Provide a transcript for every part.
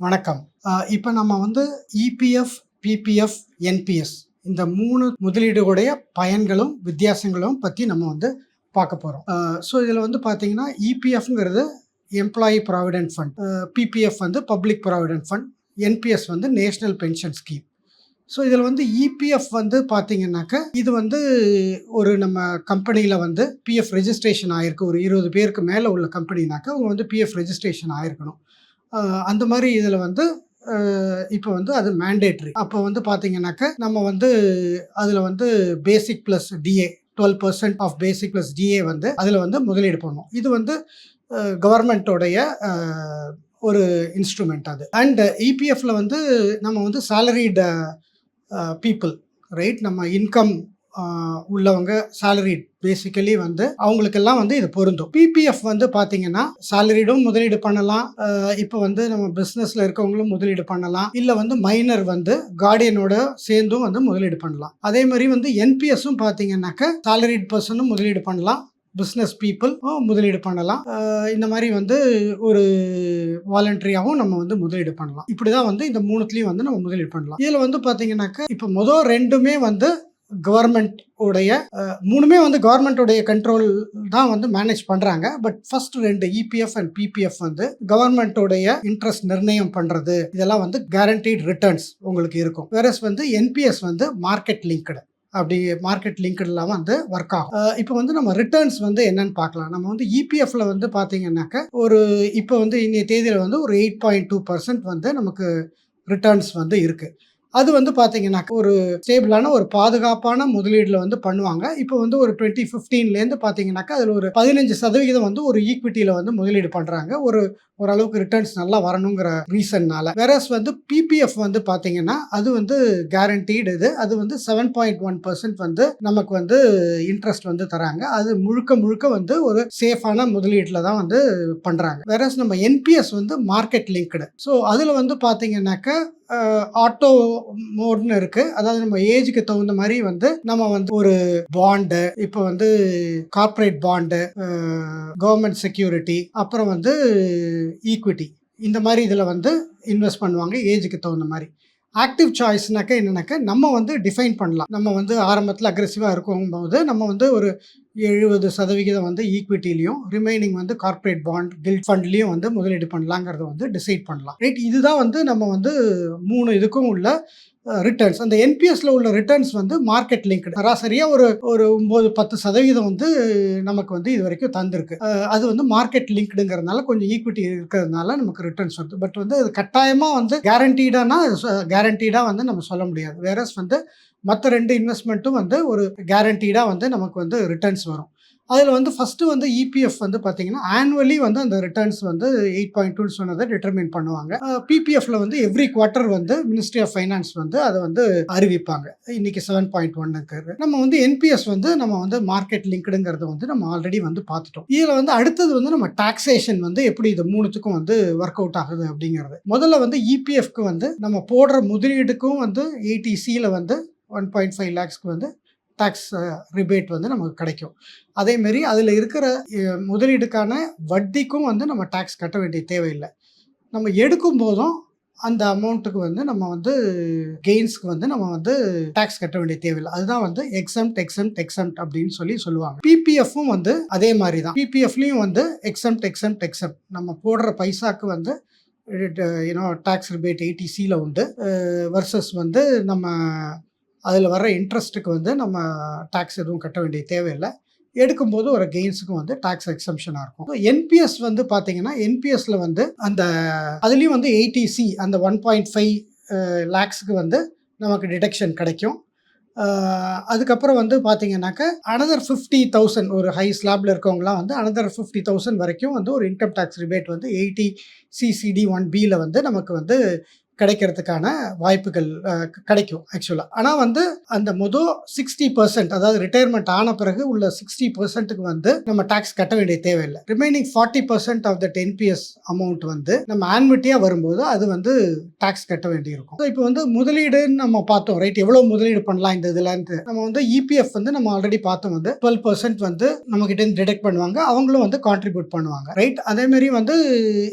வணக்கம். இப்போ நம்ம வந்து இபிஎஃப் பிபிஎஃப் என்பிஎஸ் இந்த மூணு முதலீடுகளுடைய பயன்களும் வித்தியாசங்களும் பற்றி நம்ம வந்து பார்க்க போகிறோம் ஸோ இதில் வந்து பார்த்தீங்கன்னா இபிஎஃப்ங்கிறது எம்ப்ளாயி ப்ராவிடென்ட் ஃபண்ட் பிபிஎஃப் வந்து பப்ளிக் ப்ராவிடென்ட் ஃபண்ட் என்பிஎஸ் வந்து நேஷ்னல் பென்ஷன் ஸ்கீம் ஸோ இதில் வந்து இபிஎஃப் வந்து பார்த்தீங்கன்னாக்க இது வந்து ஒரு நம்ம கம்பெனியில் வந்து பிஎஃப் ரெஜிஸ்ட்ரேஷன் ஆயிருக்கு. ஒரு இருபது பேருக்கு மேலே உள்ள கம்பெனினாக்க அவங்க வந்து பிஎஃப் ரெஜிஸ்ட்ரேஷன் ஆயிருக்கணும். அந்த மாதிரி இதில் வந்து இப்போ வந்து அது மேண்டேட்ரி அப்போ வந்து பார்த்தீங்கன்னாக்க நம்ம வந்து அதில் வந்து basic plus DA twelve percent of basic plus DA வந்து அதில் வந்து முதலீடு பண்ணணும். இது வந்து கவர்மெண்ட்டோடைய ஒரு இன்ஸ்ட்ருமெண்ட் அது. அண்ட் இபிஎஃப்ல வந்து நம்ம வந்து salaried பீப்புள் ரைட் நம்ம இன்கம் உள்ளவங்க சேலரி பேசிக்கலி வந்து அவங்களுக்கெல்லாம் வந்து இது பொருந்தும். பிபிஎஃப் வந்து பார்த்தீங்கன்னா சேலரிடும் முதலீடு பண்ணலாம். இப்போ வந்து நம்ம பிஸ்னஸில் இருக்கவங்களும் முதலீடு பண்ணலாம். இல்லை வந்து மைனர் வந்து கார்டியனோட சேர்ந்தும் வந்து முதலீடு பண்ணலாம். அதே மாதிரி வந்து என்பிஎஸும் பார்த்தீங்கன்னாக்க சேலரிட் பர்சனும் முதலீடு பண்ணலாம். பிஸ்னஸ் பீப்புள் முதலீடு பண்ணலாம். இந்த மாதிரி வந்து ஒரு வாலண்டரியாகவும் நம்ம வந்து முதலீடு பண்ணலாம். இப்படி தான் வந்து இந்த மூணுத்துலேயும் வந்து நம்ம முதலீடு பண்ணலாம். இதில் வந்து பார்த்தீங்கன்னாக்கா இப்போ மொதல் ரெண்டுமே வந்து கவர்மெண்ட் உடைய மூணுமே வந்து கவர்மெண்ட்டுடைய கண்ட்ரோல் தான் வந்து மேனேஜ் பண்ணுறாங்க பட் ஃபர்ஸ்ட் ரெண்டு இபிஎஃப் அண்ட் பிபிஎஃப் வந்து கவர்மெண்ட்டோடைய இன்ட்ரெஸ்ட் நிர்ணயம் பண்ணுறது இதெல்லாம் வந்து கேரண்டீட் ரிட்டர்ன்ஸ் உங்களுக்கு இருக்கும். வேறஸ் வந்து என்பிஎஸ் வந்து மார்க்கெட் லிங்க்டு அப்படி மார்க்கெட் லிங்க்டெலாம் வந்து ஒர்க் ஆகும். இப்போ வந்து நம்ம ரிட்டர்ன்ஸ் வந்து என்னன்னு பார்க்கலாம். நம்ம வந்து இபிஎஃப்ல வந்து பார்த்தீங்கன்னாக்க ஒரு இப்போ வந்து இன்னைய தேதியில் வந்து ஒரு எயிட் பாயிண்ட் டூ பர்சன்ட் வந்து நமக்கு ரிட்டர்ன்ஸ் வந்து இருக்குது அது வந்து பார்த்தீங்கன்னாக்க ஒரு ஸ்டேபிளான ஒரு பாதுகாப்பான முதலீடில் வந்து பண்ணுவாங்க. இப்போ வந்து ஒரு டுவெண்ட்டி ஃபிஃப்டீன்லேருந்து பார்த்தீங்கன்னாக்கா அதில் ஒரு பதினஞ்சு சதவிகிதம் வந்து ஒரு ஈக்விட்டியில் வந்து முதலீடு பண்ணுறாங்க ஒரு ஓரளவுக்கு ரிட்டர்ன்ஸ் நல்லா வரணுங்கிற ரீசன்னால வேறஸ் வந்து பிபிஎஃப் வந்து பார்த்தீங்கன்னா அது வந்து கேரண்டீடு இது. அது வந்து செவன் பாயிண்ட் ஒன் பர்சன்ட் வந்து நமக்கு வந்து இன்ட்ரெஸ்ட் வந்து தராங்க. அது முழுக்க முழுக்க வந்து ஒரு சேஃபான முதலீட்டில் தான் வந்து பண்ணுறாங்க வேறஸ் நம்ம என்பிஎஸ் வந்து மார்க்கெட் லிங்க்டு ஸோ அதில் வந்து பார்த்தீங்கன்னாக்க ஆட்டோ மோட்னு இருக்கு. அதாவது நம்ம ஏஜுக்கு தகுந்த மாதிரி வந்து நம்ம வந்து ஒரு பாண்டு இப்போ வந்து கார்ப்பரேட் பாண்டு கவர்மெண்ட் செக்யூரிட்டி அப்புறம் வந்து ஈக்விட்டி இந்த மாதிரி இதில் வந்து இன்வெஸ்ட் பண்ணுவாங்க ஏஜுக்கு தகுந்த மாதிரி. ஆக்டிவ் சாய்ஸ்னாக்க என்னென்னாக்க நம்ம வந்து டிஃபைன் பண்ணலாம். நம்ம வந்து ஆரம்பத்தில் அக்ரெசிவாக இருக்கும்போது நம்ம வந்து ஒரு எழுபது சதவிகிதம் வந்து ஈக்விட்டிலையும் ரிமைனிங் வந்து கார்ப்பரேட் பாண்ட் கில்ட் ஃபண்ட்லேயும் வந்து முதலீடு பண்ணலாங்கிறத வந்து டிசைட் பண்ணலாம். ரைட் இதுதான் வந்து நம்ம வந்து மூணு இதுக்கும் உள்ள ரிட்டர்ன்ஸ் அந்த என்பிஎஸ்ல உள்ள ரிட்டர்ன்ஸ் வந்து மார்க்கெட் லிங்க்டு சராசரியாக ஒரு ஒரு ஒம்பது பத்து சதவீதம் வந்து நமக்கு வந்து இது வரைக்கும் தந்திருக்கு. அது வந்து மார்க்கெட் லிங்க்டுங்கிறதுனால கொஞ்சம் ஈக்விட்டி இருக்கிறதுனால நமக்கு ரிட்டர்ன்ஸ் வருது. பட் வந்து அது கட்டாயமாக வந்து கேரண்டீடானா கேரண்டீடாக வந்து நம்ம சொல்ல முடியாது. வேறஸ் வந்து மற்ற ரெண்டு இன்வெஸ்ட்மெண்ட்டும் வந்து ஒரு கேரண்டீடாக வந்து நமக்கு வந்து ரிட்டர்ன்ஸ் வரும். அதில் வந்து ஃபஸ்ட்டு வந்து இபிஎஃப் வந்து பார்த்தீங்கன்னா ஆனுவலி வந்து அந்த ரிட்டர்ன்ஸ் வந்து எயிட் பாயிண்ட் டூன்னு சொன்னதை டிட்டர்மின் பண்ணுவாங்க. பிபிஎஃப்ல வந்து எவ்ரி குவார்ட்டர் வந்து மினிஸ்ட்ரி ஆஃப் ஃபைனான்ஸ் வந்து அதை வந்து அறிவிப்பாங்க. இன்னைக்கு செவன் பாயிண்ட் ஒன் நம்ம வந்து என்பிஎஸ் வந்து நம்ம வந்து மார்க்கெட் லிங்க்டுங்கிறத வந்து நம்ம ஆல்ரெடி வந்து பார்த்துட்டோம். இதில் வந்து அடுத்தது வந்து நம்ம டாக்ஸேஷன் வந்து எப்படி இது மூணுத்துக்கும் வந்து ஒர்க் அவுட் ஆகுது அப்படிங்கிறது. முதல்ல வந்து இபிஎஃப்க்கு வந்து நம்ம போடுற முதலீடுக்கும் வந்து ஏடிசியில் வந்து ஒன் பாயிண்ட் ஃபைவ் லேக்ஸ்க்கு வந்து டேக்ஸ் ரிபேட் வந்து நமக்கு கிடைக்கும். அதேமாரி அதில் இருக்கிற முதலீடுக்கான வட்டிக்கும் வந்து நம்ம டேக்ஸ் கட்ட வேண்டிய தேவையில்லை. நம்ம எடுக்கும் போதும் அந்த அமௌண்ட்டுக்கு வந்து நம்ம வந்து கெயின்ஸ்க்கு வந்து நம்ம வந்து டேக்ஸ் கட்ட வேண்டிய தேவையில்லை. அதுதான் வந்து எக்ஸம்ட் எக்ஸம்ட் எக்ஸம்ட் அப்படின்னு சொல்லி சொல்லுவாங்க. பிபிஎஃப்பும் வந்து அதே மாதிரி தான் பிபிஎஃப்லையும் வந்து எக்ஸம்ட் எக்ஸம்ட் எக்ஸம்ட் நம்ம போடுற பைசாக்கு வந்து யூனோ டேக்ஸ் ரிபேட் எயிட்டிசியில் உண்டு. வர்சஸ் வந்து நம்ம அதில் வர்ற இன்ட்ரெஸ்ட்டுக்கு வந்து நம்ம டேக்ஸ் எதுவும் கட்ட வேண்டிய தேவையில்லை. எடுக்கும்போது ஒரு கெயின்ஸுக்கும் வந்து டாக்ஸ் எக்ஸம்ஷனாக இருக்கும். என்பிஎஸ் வந்து பார்த்தீங்கன்னா என்பிஎஸ்ல வந்து அந்த அதுலேயும் வந்து எயிட்டிசி அந்த ஒன் பாயிண்ட் ஃபைவ் லேக்ஸுக்கு வந்து நமக்கு டிடெக்ஷன் கிடைக்கும். அதுக்கப்புறம் வந்து பார்த்தீங்கன்னாக்க அனதர் ஃபிஃப்டி தௌசண்ட் ஒரு ஹை ஸ்லாப்ல இருக்கவங்களாம் வந்து அனதர் ஃபிஃப்டி தௌசண்ட் வரைக்கும் வந்து ஒரு இன்கம் டேக்ஸ் ரிபேட் வந்து எயிட்டி சிசிடி ஒன் பியில் வந்து நமக்கு வந்து கிடைக்கிறதுக்கான வாய்ப்புகள் கிடைக்கும் ஆக்சுவலாக ஆனால் வந்து அந்த மொதல் சிக்ஸ்டி பர்சன்ட் அதாவது ரிட்டையர்மெண்ட் ஆன பிறகு உள்ள சிக்ஸ்டி பர்சன்ட்டுக்கு வந்து நம்ம டாக்ஸ் கட்ட வேண்டிய தேவையில்லை. Remaining forty percent of that NPS amount வந்து நம்ம ஆன்விட்டியாக வரும்போது அது வந்து டாக்ஸ் கட்ட வேண்டியிருக்கும். ஸோ இப்போ வந்து முதலீடுன்னு நம்ம பார்த்தோம் ரைட் எவ்வளோ முதலீடு பண்ணலாம் இந்த இதுலன்ட்டு. நம்ம வந்து இபிஎஃப் வந்து நம்ம ஆல்ரெடி பார்த்தோம் வந்து டுவெல் பர்சன்ட் வந்து நம்ம கிட்ட டிடெக்ட் பண்ணுவாங்க அவங்களும் வந்து கான்ட்ரிபியூட் பண்ணுவாங்க ரைட் அதே மாதிரி வந்து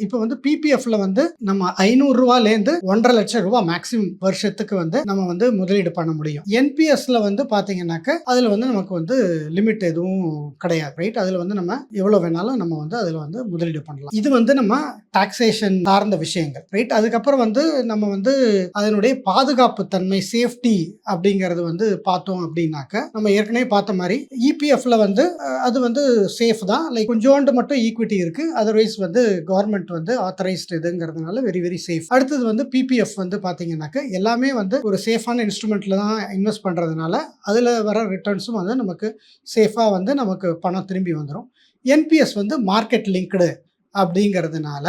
இப்போ வந்து பிபிஎஃப்ல வந்து நம்ம ஐநூறுரூவாலேருந்து ஒன்றரை லட்சம் ரூபாய் மேக்ஸிமம் வருஷத்துக்கு வந்து நம்ம வந்து முதலீடு பண்ண முடியும். என்பிஎஸ்ல வந்து பார்த்தீங்கன்னாக்க அதில் வந்து நமக்கு வந்து லிமிட் எதுவும் கிடையாது ரைட் அதில் வந்து நம்ம எவ்வளோ வேணாலும் நம்ம வந்து அதில் வந்து முதலீடு பண்ணலாம். இது வந்து நம்ம டாக்ஸேஷன் சார்ந்த விஷயங்கள் ரைட் அதுக்கப்புறம் வந்து நம்ம வந்து அதனுடைய பாதுகாப்பு தன்மை சேஃப்டி அப்படிங்கிறது வந்து பார்த்தோம் அப்படின்னாக்க நம்ம ஏற்கனவே பார்த்த மாதிரி இபிஎஃப்ல வந்து அது வந்து சேஃப் தான். லைக் கொஞ்சோண்டு மட்டும் ஈக்விட்டி இருக்கு. அதர்வைஸ் வந்து கவர்மெண்ட் வந்து ஆத்தரைஸ்டு இதுங்கிறதுனால வெரி வெரி சேஃப் அடுத்தது வந்து பிபிஎஃப் வந்து பார்த்தீங்கன்னாக்க எல்லாமே வந்து ஒரு சேஃபான இன்ஸ்ட்ருமெண்ட்டில் தான் இன்வெஸ்ட் பண்ணுறதுனால அதில் வர ரிட்டர்ன்ஸும் வந்து நமக்கு சேஃபாக வந்து நமக்கு பணம் திரும்பி வந்துடும் என்பிஎஸ் வந்து மார்க்கெட் லிங்க்டு அப்படிங்கிறதுனால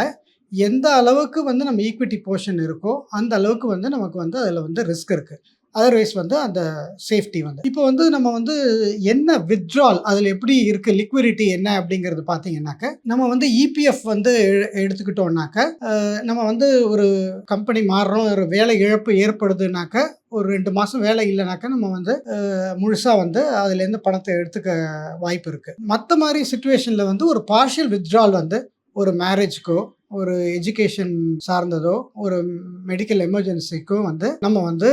எந்த அளவுக்கு வந்து நம்ம ஈக்விட்டி போர்ஷன் இருக்கோ அந்த அளவுக்கு வந்து நமக்கு வந்து அதில் வந்து ரிஸ்க் இருக்குது அதர்வைஸ் வந்து அந்த சேஃப்டி வந்து. இப்போ வந்து நம்ம வந்து என்ன வித்ட்ரால் அதில் எப்படி இருக்குது லிக்விடிட்டி என்ன அப்படிங்கிறது பார்த்தீங்கன்னாக்க நம்ம வந்து இபிஎஃப் வந்து எடுத்துக்கிட்டோம்னாக்க நம்ம வந்து ஒரு கம்பெனி மாறுறோம் ஒரு வேலை இழப்பு ஏற்படுதுனாக்க ஒரு ரெண்டு மாதம் வேலை இல்லைனாக்கா நம்ம வந்து முழுசாக வந்து அதுலேருந்து பணத்தை எடுத்துக்க வாய்ப்பு இருக்குது மற்ற மாதிரி சுச்சுவேஷனில் வந்து ஒரு பார்ஷியல் வித்ட்ரால் வந்து ஒரு மேரேஜ்க்கோ ஒரு எஜுகேஷன் சார்ந்ததோ ஒரு மெடிக்கல் எமர்ஜென்சிக்கும் வந்து நம்ம வந்து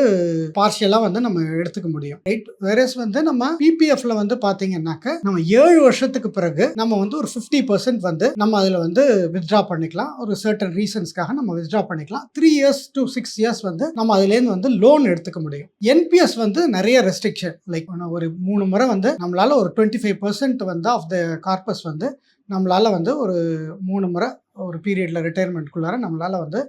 பார்ஷியலாக வந்து நம்ம எடுத்துக்க முடியும். ரைட் வேறஸ் வந்து நம்ம பிபிஎஃப்ல வந்து பார்த்தீங்கன்னாக்க நம்ம ஏழு வருஷத்துக்கு பிறகு நம்ம வந்து ஒரு ஃபிஃப்டி பர்சன்ட் வந்து நம்ம அதில் வந்து வித்ட்ரா பண்ணிக்கலாம். ஒரு சர்டன் ரீசன்ஸ்க்காக நம்ம வித்ட்ரா பண்ணிக்கலாம். Three years to six years வந்து நம்ம அதுலேருந்து வந்து லோன் எடுத்துக்க முடியும். என்பிஎஸ் வந்து நிறைய ரெஸ்ட்ரிக்ஷன் லைக் ஒரு மூணு முறை வந்து நம்மளால ஒரு டுவெண்ட்டி ஃபைவ் பர்சன்ட் வந்து ஆஃப் த கார்பஸ் வந்து நம்மளால வந்து ஒரு மூணு முறை ஒரு பீரியட்ல ரிட்டையர்மெண்ட்குள்ளார நம்மளால வந்து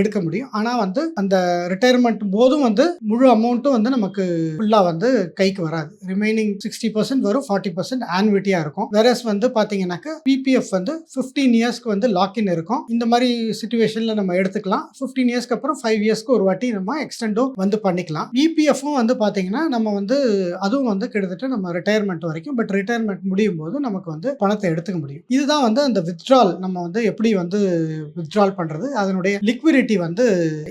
எடுக்க முடியும். ஆனால் வந்து அந்த ரிட்டையர்மெண்ட் போதும் வந்து முழு அமௌண்ட்டும் வந்து நமக்கு ஃபுல்லாக வந்து கைக்கு வராது. ரிமைனிங் சிக்ஸ்டி பர்சன்ட் வரும் ஃபார்ட்டி பர்சன்ட் ஆன்விட்டியாக இருக்கும். வேறஸ் வந்து பார்த்தீங்கன்னாக்க பிபிஎஃப் வந்து ஃபிஃப்டீன் இயர்ஸ்க்கு வந்து லாக்இன் இருக்கும். இந்த மாதிரி சுச்சுவேஷனில் நம்ம எடுத்துக்கலாம். ஃபிஃப்டீன் இயர்ஸ்க்கு அப்புறம் ஃபைவ் இயர்ஸ்க்கு ஒரு வாட்டி நம்ம எக்ஸ்டெண்டும் வந்து பண்ணிக்கலாம். இபிஎஃப்பும் வந்து பார்த்தீங்கன்னா நம்ம வந்து அதுவும் வந்து கிட்டத்தட்ட நம்ம ரிட்டையர்மெண்ட் வரைக்கும் பட் ரிட்டையர்மெண்ட் முடியும் போது நமக்கு வந்து பணத்தை எடுத்துக்க முடியும். இதுதான் வந்து அந்த வித்ட்ரால் நம்ம வந்து எப்படி வந்து வித்ட்ரால் பண்ணுறது அதனுடைய லிக்விடிட்டி வந்து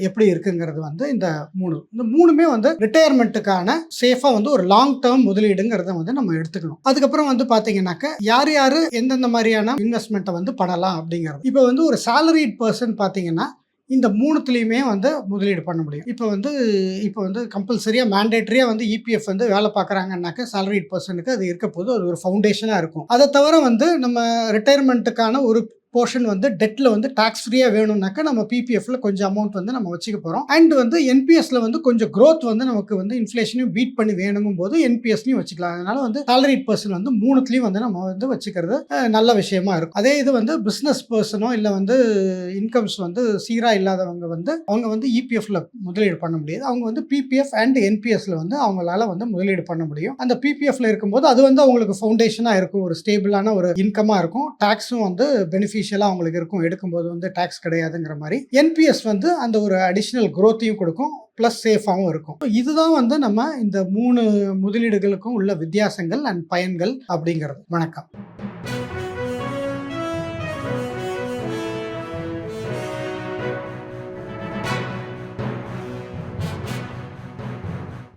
எப்படி இருக்குங்கிறது வந்து இந்த மூணு இந்த மூணுமே வந்து ரிட்டையர்மெண்ட்டுக்கான சேஃபாக வந்து ஒரு லாங் டேர்ம் முதலீடுங்கிறத வந்து நம்ம எடுத்துக்கணும். அதுக்கப்புறம் வந்து பார்த்தீங்கன்னாக்க யார் யார் எந்தெந்த மாதிரியான இன்வெஸ்ட்மெண்ட்டை வந்து பண்ணலாம் அப்படிங்கிறது. இப்போ வந்து ஒரு சேலரிட் பர்சன் பார்த்தீங்கன்னா இந்த மூணுத்துலேயுமே வந்து முதலீடு பண்ண முடியும். இப்போ வந்து இப்போ வந்து கம்பல்சரியாக மேண்டேட்டரியாக வந்து இபிஎஃப் வந்து வேலை பார்க்குறாங்கன்னாக்க சேலரிட் பர்சனுக்கு அது இருக்க போது அது ஒரு ஃபவுண்டேஷனாக இருக்கும். அதை தவிர வந்து நம்ம ரிட்டையர்மெண்ட்டுக்கான ஒரு போர்ஷன் வந்து டெட்டில் வந்து டாக்ஸ் ஃப்ரீயாக வேணும்னாக்கா நம்ம பிபிஎஃப்ல கொஞ்சம் அமௌண்ட் வந்து நம்ம வச்சுக்க போகிறோம் அண்ட் வந்து என்பிஎஸ்ல வந்து கொஞ்சம் க்ரோத் வந்து நமக்கு வந்து இன்ஃப்ளேஷனையும் பீட் பண்ணி வேணுங்கும் போது என்பிஎஸ்லையும் வச்சுக்கலாம். அதனால வந்து சாலரிட் பர்சன் வந்து மூணுத்துலையும் வந்து நம்ம வந்து வச்சுக்கிறது நல்ல விஷயமா இருக்கும். அதே இது வந்து பிஸ்னஸ் பர்சனோ இல்லை வந்து இன்கம்ஸ் வந்து சீராக இல்லாதவங்க வந்து அவங்க வந்து இபிஎஃப்ல முதலீடு பண்ண முடியாது. அவங்க வந்து பிபிஎஃப் அண்ட் என்பிஎஸ்ல வந்து அவங்களால வந்து முதலீடு பண்ண முடியும். அந்த பிபிஎஃப்ல இருக்கும்போது அது வந்து அவங்களுக்கு ஃபவுண்டேஷனாக இருக்கும். ஒரு ஸ்டேபிளான ஒரு இன்கமாக இருக்கும். டாக்ஸும் வந்து பெனிஃபிஷியலாக அவங்களுக்கு இருக்கும். எடுக்கும்போது வந்து டாக்ஸ் கிடையாதுங்கிற மாதிரி. என்பிஎஸ் வந்து அந்த ஒரு அடிஷ்னல் குரோத்தையும் கொடுக்கும். ப்ளஸ் சேஃபாகவும் இருக்கும். இதுதான் வந்து நம்ம இந்த மூணு முதலீடுகளுக்கும் உள்ள வித்தியாசங்கள் அண்ட் பயன்கள் அப்படிங்கிறது. வணக்கம்.